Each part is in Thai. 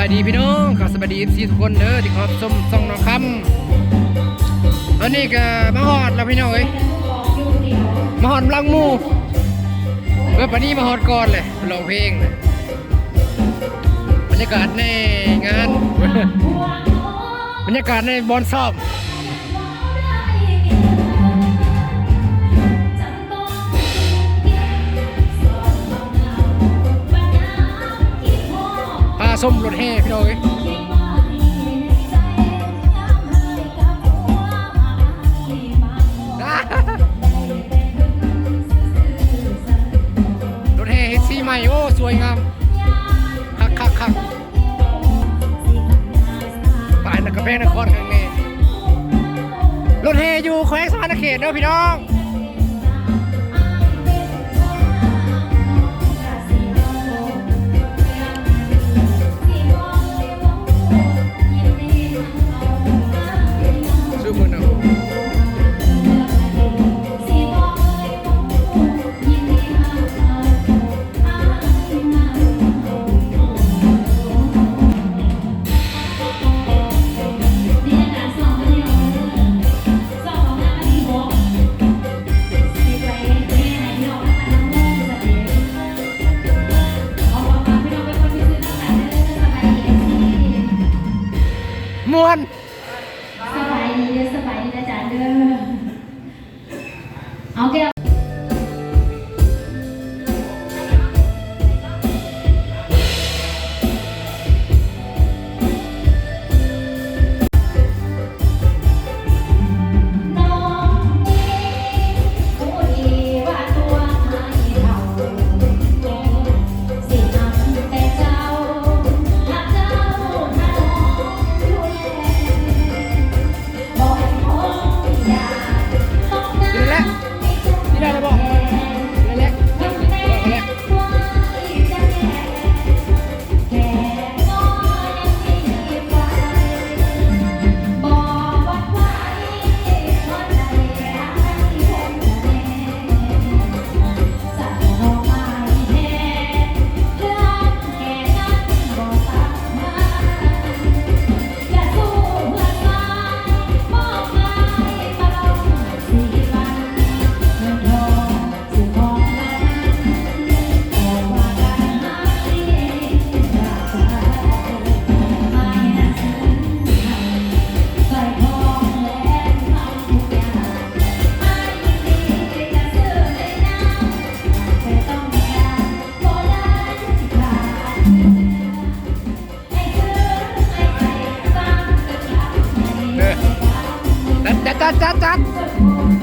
ายดีพี่น้องขอสบายดีซีทุกคนเด้อที่ขอบชมส่องน้องคำอันนี้ก็มาหอดแล้วพี่น้องเอ้ยมาหอดลังมูเมื่อปานนี้มาหอดก่อนเลยร้องเพลงเลยบรรยากาศในงานบรรยากาศในบอลซ้อม ส้มรถแห่พี่น้องเอ้ยรถแห่เฮ็ดสีใหม่โอ้ สวยงามคักคักคักป่ายนักกระแพงนครข้างในรถแห่อยู่แขวงสวรรณเขตเด้อพี่น้อง จัด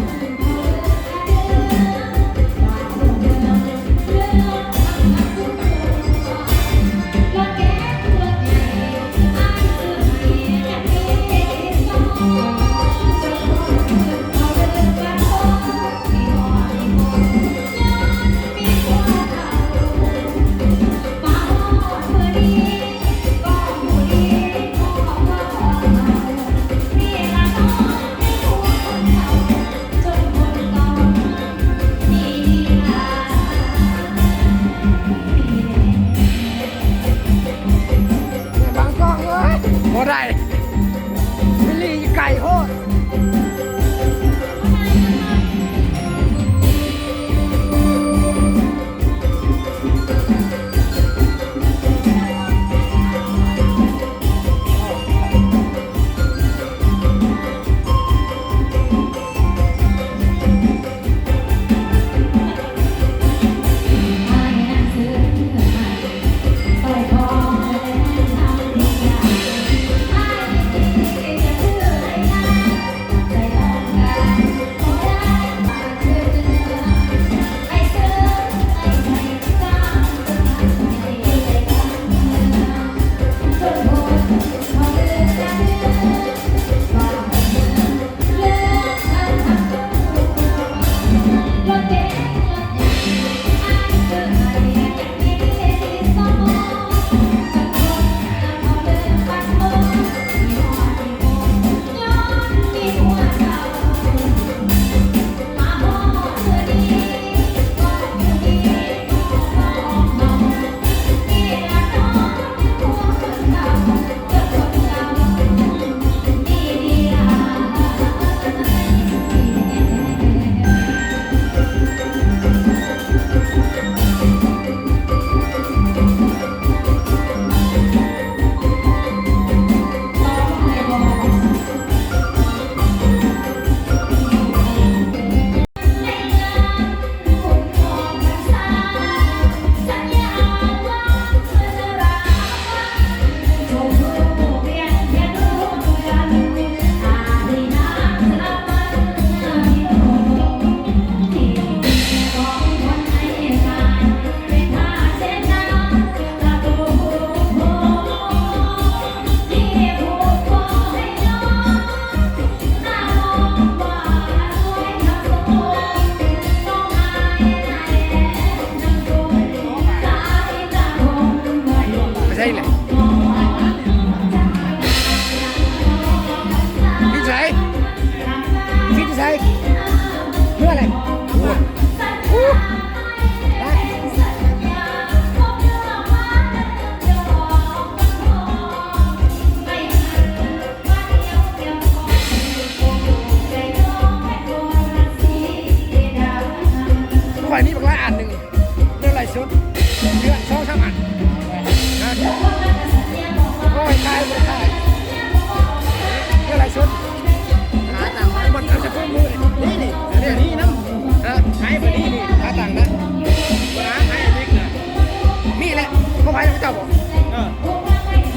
ก่บ่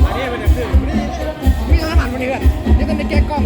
อันนี้เป็นแบบคือมีข้าวมันมันเหือนนี่เป็นในแก้กล้อง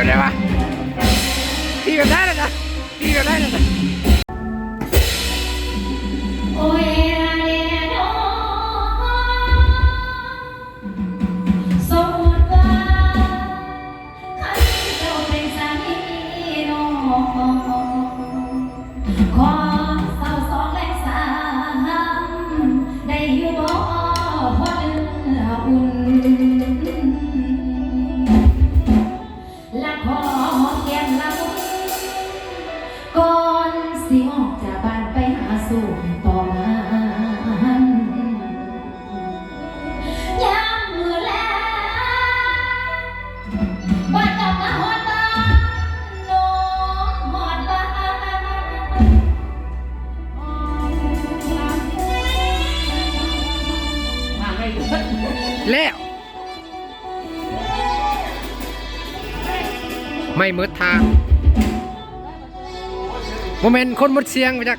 แบบไหนวะตีแบบได้เนะตีแบบได้นะ ไม่มืดทางโมเมนต์คนมดเสียงไปจักาก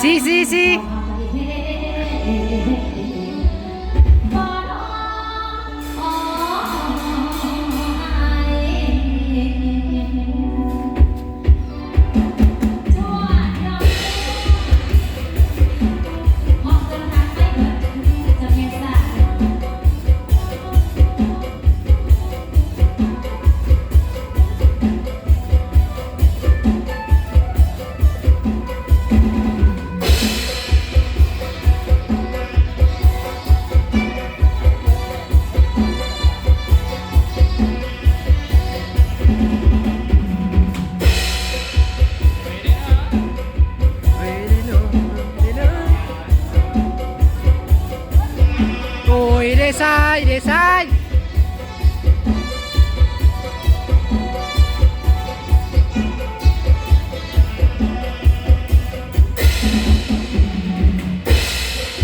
ซีซีซี さい入れさい。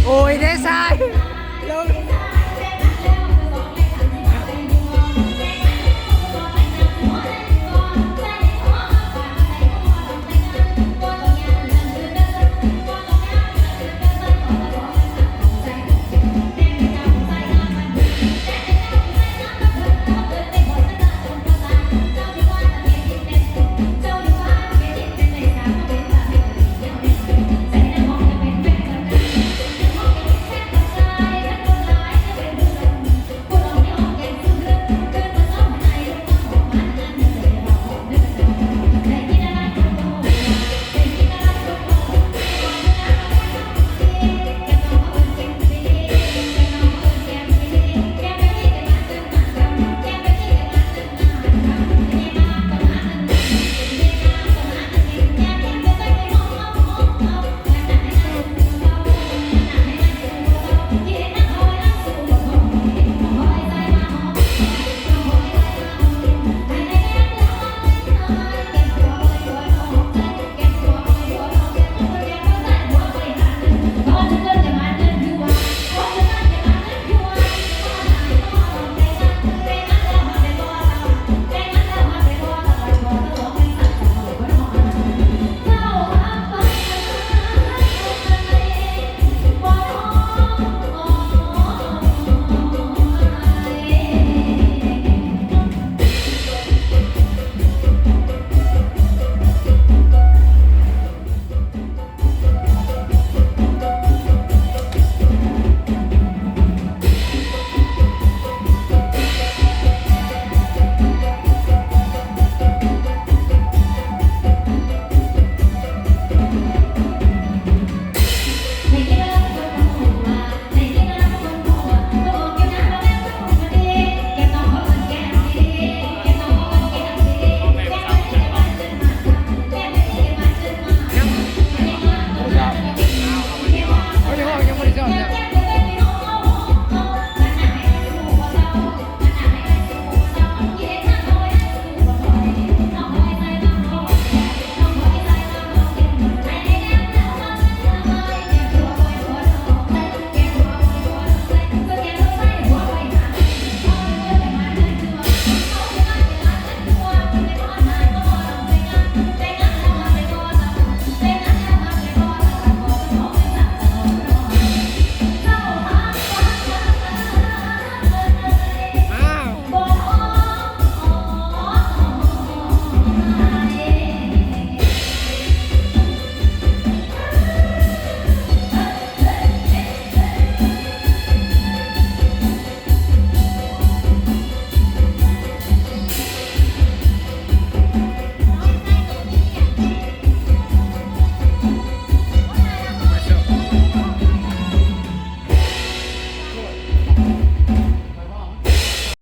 おいでさい。